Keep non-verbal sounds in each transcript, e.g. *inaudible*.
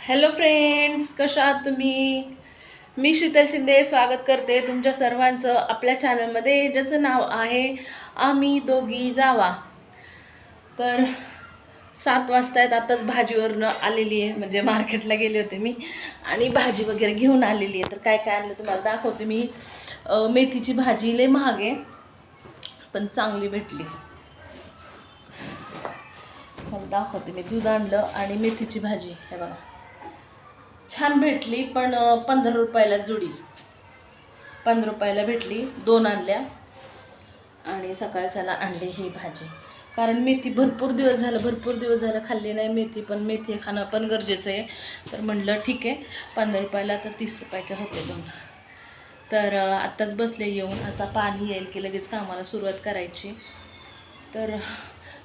Hello friends कशा आहात तुम्ही? मी शीतल शिंदे स्वागत करते तुमच्या सर्वांचं आपल्या चॅनलमध्ये ज्याचं नाव आहे आम्ही दोघी जावा. तर सात वाजता आहेत आताच भाजीवरनं आलेली आहे म्हणजे मार्केटला गेले होते मी. आणि भाजी वगैरे घेऊन आलेली आहे. तर काय काय आणलं तुम्हाला दाखवते मी. मेथीची भाजी लय महाग आहे पण चांगली भेटली. मला दाखवते मी दूध आणलं आणि मेथीची भाजी हे बघा. छान भेटली पण पंधरा रुपयाला जुडी. पंधरा रुपयाला भेटली दोन आणल्या. आणि सकाळच्याला आणली ही भाजी. कारण मेथी भरपूर दिवस झालं भरपूर दिवस झालं खाल्ली नाही मेथी पण मेथी खाणं पण गरजेचं आहे. तर म्हणलं ठीक आहे पंधरा रुपयाला तर तीस रुपयाच्या होते दोन. तर आत्ताच बसले येऊन आता पाणी येईल की लगेच कामाला सुरुवात करायची. तर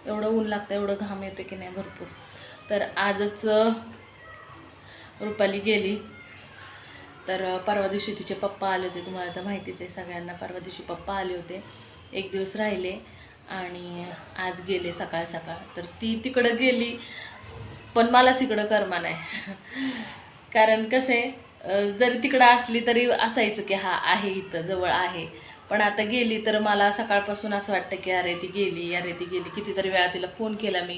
एवढं ऊन लागतं एवढं घाम येतं की नाही भरपूर. तर आजच रुपाली गेली. तर परवा दिवशी तिचे पप्पा आले होते. तुम्हाला तर माहितीच आहे सगळ्यांना परवा दिवशी पप्पा आले होते. एक दिवस राहिले आणि आज गेले सकाळ सकाळ. तर ती तिकडं गेली पण मलाच इकडं कर्मा नाही. *laughs* कारण कसं आहे जरी तिकडं असली तरी असायचं की हा आहे इथं जवळ आहे. पण आता गेली तर मला सकाळपासून असं वाटतं की अरे ती गेली अरे ती गेली. कितीतरी वेळा तिला फोन केला मी.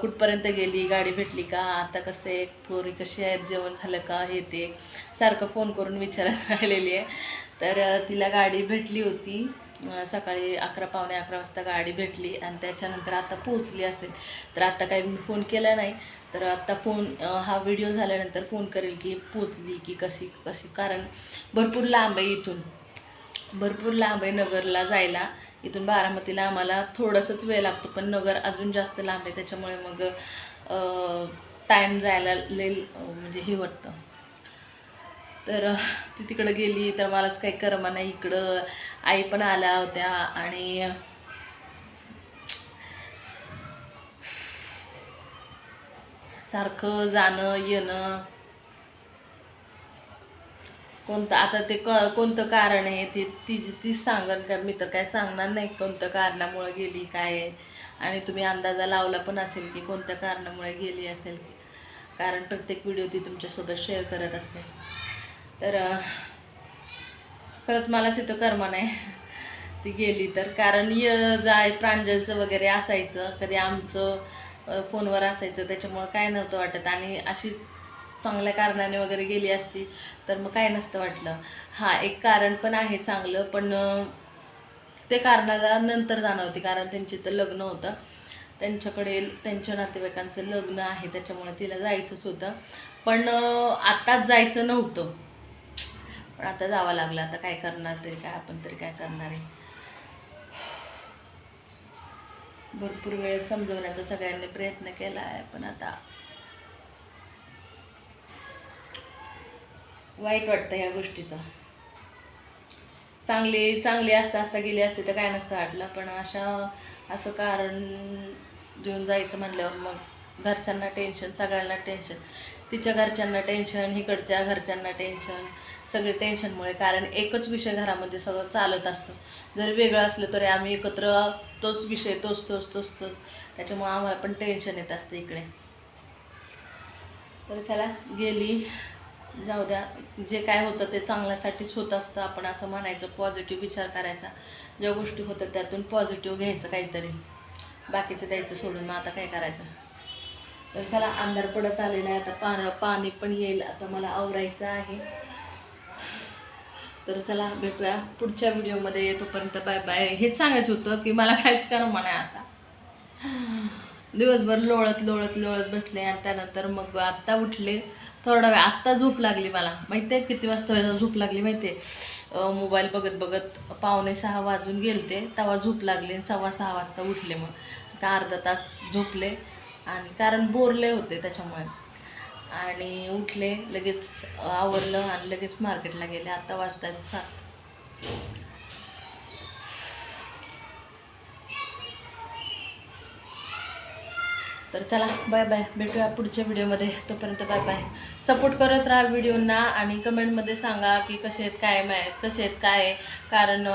कुठपर्यंत गेली गाडी भेटली का? आता कसं आहे पोरी? कशी आहेत? जेवण झालं का? हे ते. सारखं फोन करून विचारत *laughs* राहिलेली आहे. तर तिला गाडी भेटली होती. सकाळी अकरा पावणे अकरा वाजता गाडी भेटली आणि त्याच्यानंतर आता पोहोचली असेल तर आत्ता काही मी फोन केला नाही. तर आत्ता फोन हा व्हिडिओ झाल्यानंतर फोन करेल की पोचली की कशी कशी? कारण भरपूर लांब आहे इथून. भरपूर लांब आहे नगरला जायला. इथून बारामतीला आम्हाला थोडंसंच वेळ लागतो पण नगर अजून जास्त लांब आहे त्याच्यामुळे मग टाईम जायला ले म्हणजे हे वाटतं. तर ती तिकडं गेली तर मलाच काही करमा नाही इकडं. आई पण आल्या होत्या आणि सारखं जाणं येणं. कोणतं आता ते क कोणतं कारण आहे ते तिची तीच सांगन का मी तर काय सांगणार नाही कोणत्या कारणामुळं गेली काय आहे. आणि तुम्ही अंदाजा लावला पण असेल की कोणत्या कारणामुळे गेली असेल. की कारण प्रत्येक व्हिडिओ ती तुमच्यासोबत शेअर करत असते. तर खरंच मलाच इथं कर्म नाही. ती गेली तर. कारण य जाय प्रांजलचं वगैरे असायचं कधी आमचं फोनवर असायचं त्याच्यामुळं काय नव्हतं वाटत. आणि अशी चांगल्या कारणाने वगैरे गेली असती तर मग काय नसतं वाटलं. हां एक कारण पण आहे चांगलं पण ते कारणाला नंतर जाणवते कारण त्यांची तर लग्न होतं. त्यांच्याकडे त्यांच्या नातेवाईकांचं लग्न आहे त्याच्यामुळे तिला जायचंच होतं. पण आत्ताच जायचं नव्हतं. पण आता जावं लागलं आता काय करणार तरी काय आपण तरी काय करणार आहे. भरपूर वेळ समजवण्याचा सगळ्यांनी प्रयत्न केला आहे पण आता वाईट वाटतं ह्या गोष्टीचं. चांगली चांगली असता असता गेली असते तर काय नसतं वाटलं. पण अशा असं कारण देऊन जायचं म्हटल्यावर मग घरच्यांना टेन्शन सगळ्यांना टेन्शन तिच्या घरच्यांना टेन्शन इकडच्या घरच्यांना टेन्शन सगळे टेन्शनमुळे कारण एकच विषय घरामध्ये सगळं चालत असतो. जर वेगळं असलं तरी आम्ही एकत्र तोच विषय तोच तोच तोच तोच. त्याच्यामुळे आम्हाला पण टेन्शन येत असतं इकडे. तर चला गेली. जाऊ द्या जे काय होतं ते चांगल्यासाठीच होत असतं आपण असं म्हणायचं पॉझिटिव्ह विचार करायचा. ज्या गोष्टी होतात त्यातून पॉझिटिव्ह घ्यायचं काहीतरी. बाकीचं द्यायचं सोडून मग आता काय करायचं? तर चला अंधार पडत आलेला आहे आता पाणी पाणी पण येईल. आता मला आवरायचं आहे. तर चला भेटूया. पुढच्या व्हिडिओमध्ये येतोपर्यंत बाय बाय. हेच सांगायचं होतं की मला काहीच करा म्हणा आता. दिवसभर लोळत लोळत लोळत बसले आणि त्यानंतर मग आत्ता उठले. थोडा वेळ. आत्ता झोप लागली मला. माहिती आहे किती वाजता झोप लागली माहिती आहे मोबाईल बघत बघत पावणे सहा वाजून गेलते. तेव्हा झोप लागली आणि सव्वा सहा वाजता उठले मग. का अर्धा तास झोपले. आणि कारण बोरले होते त्याच्यामुळे. आणि उठले लगेच आवरलं आणि लगेच मार्केटला गेले. आत्ता वाजता सात. तर चला बाय बाय भेटूया पुढच्या व्हिडिओमध्ये तोपर्यंत बाय बाय सपोर्ट करत राहा व्हिडिओंना आणि कमेंटमध्ये सांगा की कसे आहेत काय माय कसे आहेत काय आहे. कारण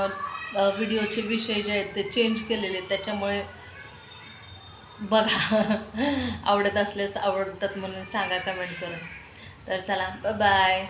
व्हिडिओचे विषय जे आहेत ते चेंज केलेले आहेत. त्याच्यामुळे बघा. *laughs* आवडत असल्यास आवडतात म्हणून सांगा कमेंट करून. तर चला बाय